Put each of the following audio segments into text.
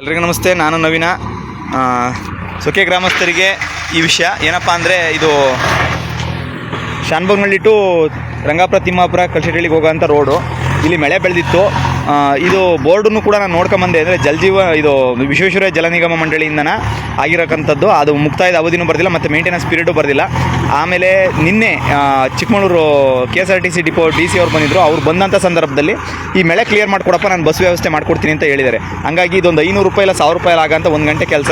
ಎಲ್ರಿಗೂ ನಮಸ್ತೆ, ನಾನು ನವೀನ. ಸೊಕೆ ಗ್ರಾಮಸ್ಥರಿಗೆ ಈ ವಿಷಯ. ಏನಪ್ಪ ಅಂದರೆ ಇದು ಶಾನ್ಭೋಗ್ನಳ್ಳಿ ಟು ರಂಗಾಪುರ ತಿಮ್ಮಾಪುರ ಕಲ್ಶೆಟ್ಟಿಗೆ ಹೋಗೋಂಥ ರೋಡು ಇಲ್ಲಿ ಮಳೆ ಬೆಳೆದಿತ್ತು. ಇದು ಬೋರ್ಡನ್ನು ಕೂಡ ನಾನು ನೋಡ್ಕೊಂಬಂದೆ. ಅಂದರೆ ಜಲಜೀವ ಇದು ವಿಶ್ವೇಶ್ವರ ಜಲ ನಿಗಮ ಮಂಡಳಿಯಿಂದನ ಆಗಿರೋಕ್ಕಂಥದ್ದು ಅದು ಮುಕ್ತಾಯದ ಅವಧಿನೂ ಬರ್ದಿಲ್ಲ, ಮತ್ತು ಮೇಂಟೆನೆನ್ಸ್ ಪೀರಿಯಡು ಬರ್ದಿಲ್ಲ. ಆಮೇಲೆ ನಿನ್ನೆ Chikkamagaluru K S R T C depot D C ಅವ್ರು ಬಂದಿದ್ದರು ಅವ್ರು ಬಂದಂಥ ಸಂದರ್ಭದಲ್ಲಿ ಈ ಮಳೆ ಕ್ಲಿಯರ್ ಮಾಡಿಕೊಡಪ್ಪ, ನಾನು ಬಸ್ ವ್ಯವಸ್ಥೆ ಮಾಡ್ಕೊಡ್ತೀನಿ ಅಂತ ಹೇಳಿದ್ದಾರೆ. ಹಂಗಾಗಿ ಇದೊಂದು ಐನೂರು ರೂಪಾಯಿ ಇಲ್ಲ ಸಾವಿರ ರೂಪಾಯಿ ಆಗಂತ ಒಂದು ಗಂಟೆ ಕೆಲಸ.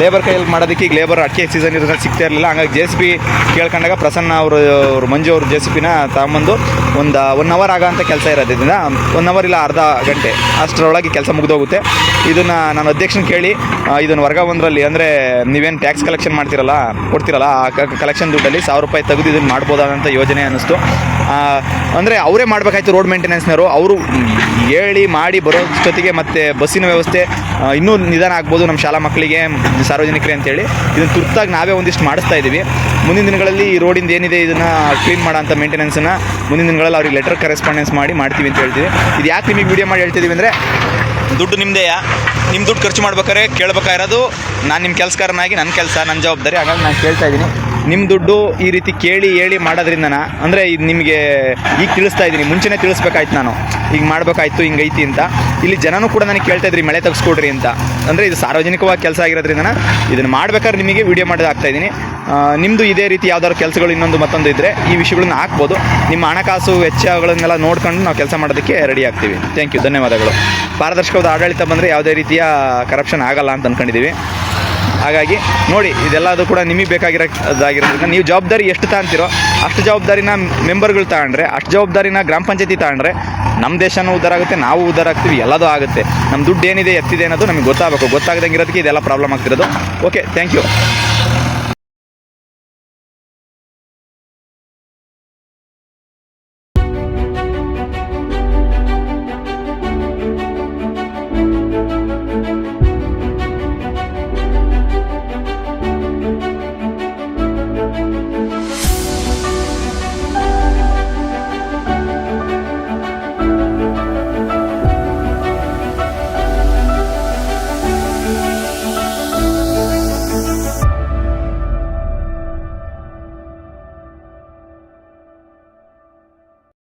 ಲೇಬರ್ ಕೈಯಲ್ಲಿ ಮಾಡೋದಕ್ಕೆ ಈಗ ಲೇಬರ್ ಅಡಿಕೆ ಸೀಸನ್ ಇರೋದ್ರಿಂದ ಸಿಗ್ತಾ ಇರಲಿಲ್ಲ. ಹಂಗಾಗಿ ಜೆ ಎಸ್ ಪಿ ಕೇಳ್ಕೊಂಡಾಗ ಪ್ರಸನ್ನ ಅವರು ಅವರು ಮಂಜು ಅವರು ಜೆ ಸಿ ಪಿನ ತಗೊಂಬಂದು ಒಂದು ಒನ್ ಅವರ್ ಆಗೋಂಥ ಕೆಲಸ ಇರೋದ್ರಿಂದ ಒನ್ ಅವರ್ ಇಲ್ಲ ಅರ್ಧ ಗಂಟೆ. ಅಷ್ಟರೊಳಗೆ ಕೆಲಸ ಮುಗಿದೋಗುತ್ತೆ. ಇದನ್ನು ನಾನು ಅಧ್ಯಕ್ಷನ ಕೇಳಿ ಇದನ್ನು ವರ್ಗ ಒಂದರಲ್ಲಿ, ಅಂದರೆ ನೀವೇನು ಟ್ಯಾಕ್ಸ್ ಕಲೆಕ್ಷನ್ ಮಾಡ್ತಿರಲ್ಲ, ಕೊಡ್ತಿರಲ್ಲ, ಆ ಕಲೆಕ್ಷನ್ ದುಡ್ಡಲ್ಲಿ ಸಾವಿರ ರೂಪಾಯಿ ತೆಗೆದು ಇದನ್ನು ಮಾಡ್ಬೋದಾದಂಥ ಯೋಜನೆ ಅನ್ನಿಸ್ತು. ಅಂದರೆ ಅವರೇ ಮಾಡಬೇಕಾಯ್ತು ರೋಡ್ ಮೇಂಟೆನೆನ್ಸ್ನವರು ಅವರು ಹೇಳಿ, ಮಾಡಿ ಬರೋ ಜೊತೆಗೆ ಮತ್ತು ಬಸ್ಸಿನ ವ್ಯವಸ್ಥೆ ಇನ್ನೂ ನಿಧಾನ ಆಗ್ಬೋದು ನಮ್ಮ ಶಾಲಾ ಮಕ್ಕಳಿಗೆ ಸಾರ್ವಜನಿಕರಿಗೆ ಅಂತೇಳಿ. ಇದನ್ನು ತುರ್ತಾಗಿ ನಾವೇ ಒಂದಿಷ್ಟು ಮಾಡಿಸ್ತಾ ಇದ್ದೀವಿ ಮುಂದಿನ ದಿನಗಳಲ್ಲಿ ಈ ರೋಡಿಂದ ಏನಿದೆ ಇದನ್ನು ಕ್ಲೀನ್ ಮಾಡೋಂಥ ಮೇಂಟೆನೆನ್ಸನ್ನು ಮುಂದಿನ ದಿನಗಳಲ್ಲಿ ಅವ್ರಿಗೆ ಲೆಟರ್ ಕರೆಸ್ಪಾಂಡೆನ್ಸ್ ಮಾಡಿ ಮಾಡ್ತೀವಿ ಅಂತ ಹೇಳ್ತೀವಿ. ಇದು ಯಾಕೆ ನಿಮಗೆ ವಿಡಿಯೋ ಮಾಡಿ ಹೇಳ್ತಿದ್ದೀವಿ ಅಂದರೆ ದುಡ್ಡು ನಿಮ್ಮದೇ ನಿಮ್ಮ ದುಡ್ಡು ಖರ್ಚು ಮಾಡ್ಬೇಕಾದ್ರೆ ಕೇಳ್ಬೇಕಾಗಿರೋದು ನಾನು ನಿಮ್ಮ ಕೆಲಸಕಾರನಾಗಿ ನನ್ನ ಕೆಲಸ ನನ್ನ ಜವಾಬ್ದಾರಿ, ಹಾಗಾಗಿ ನಾನು ಕೇಳ್ತಾ ಇದ್ದೀನಿ. ನಿಮ್ಮ ದುಡ್ಡು ಈ ರೀತಿ ಕೇಳಿ ಹೇಳಿ ಮಾಡೋದ್ರಿಂದನ ಅಂದರೆ ಇದು ನಿಮಗೆ ಈಗ ತಿಳಿಸ್ತಾ ಇದ್ದೀನಿ, ಮುಂಚೆನೇ ತಿಳಿಸ್ಬೇಕಾಯ್ತು ನಾನು. ಈಗ ಮಾಡಬೇಕಾಯ್ತು ಹಿಂಗೈತಿ ಅಂತ. ಇಲ್ಲಿ ಜನನೂ ಕೂಡ ನನಗೆ ಕೇಳ್ತಾ ಇದ್ರಿ, ಮಳೆ ತೆಗೆಸ್ಕೊಡ್ರಿ ಅಂತ. ಅಂದರೆ ಇದು ಸಾರ್ವಜನಿಕವಾಗಿ ಕೆಲಸ ಆಗಿರೋದ್ರಿಂದ ಇದನ್ನು ಮಾಡ್ಬೇಕಾದ್ರೆ ನಿಮಗೆ ವಿಡಿಯೋ ಮಾಡೋದು ಇದ್ದೀನಿ. ನಿಮ್ಮದು ಇದೇ ರೀತಿ ಯಾವ್ದಾದ್ರು ಕೆಲಸಗಳು ಇನ್ನೊಂದು ಮತ್ತೊಂದು ಇದ್ದರೆ ಈ ವಿಷಯಗಳನ್ನ ಹಾಕ್ಬೋದು. ನಿಮ್ಮ ಹಣಕಾಸು ವೆಚ್ಚಗಳನ್ನೆಲ್ಲ ನೋಡ್ಕೊಂಡು ನಾವು ಕೆಲಸ ಮಾಡೋದಕ್ಕೆ ರೆಡಿ ಆಗ್ತೀವಿ. ಥ್ಯಾಂಕ್ ಯು ಧನ್ಯವಾದಗಳು. ಪಾರದರ್ಶಕವಾದ ಆಡಳಿತ ಬಂದರೆ ಯಾವುದೇ ರೀತಿಯ ಕರಪ್ಷನ್ ಆಗಲ್ಲ ಅಂತ ಅಂದ್ಕೊಂಡಿದ್ದೀವಿ ಹಾಗಾಗಿ ನೋಡಿ ಇದೆಲ್ಲದು ಕೂಡ ನಿಮಗೆ ಬೇಕಾಗಿರೋದಾಗಿರೋದ್ರಿಂದ ನೀವು ಜವಾಬ್ದಾರಿ ಎಷ್ಟು ತಾಂತಿರೋ ಅಷ್ಟು ಜವಾಬ್ದಾರಿನ ಮೆಂಬರ್ಗಳು ತಗೊಂಡ್ರೆ, ಅಷ್ಟು ಜವಾಬ್ದಾರಿನ ಗ್ರಾಮ ಪಂಚಾಯತಿ ತಗೊಂಡ್ರೆ ನಮ್ಮ ದೇಶನೂ ಉದ್ದಾರ ಆಗುತ್ತೆ, ನಾವು ಉದ್ದಾರ ಆಗ್ತೀವಿ, ಎಲ್ಲದೂ ಆಗುತ್ತೆ. ನಮ್ಮ ದುಡ್ಡು ಏನಿದೆ, ಎತ್ತಿದೆ ಅನ್ನೋದು ನಮಗೆ ಗೊತ್ತಾಗಬೇಕು, ಗೊತ್ತಾಗದಂಗಿರೋದಕ್ಕೆ ಇದೆಲ್ಲ ಪ್ರಾಬ್ಲಮ್ ಆಗ್ತಿರೋದು. Okay thank you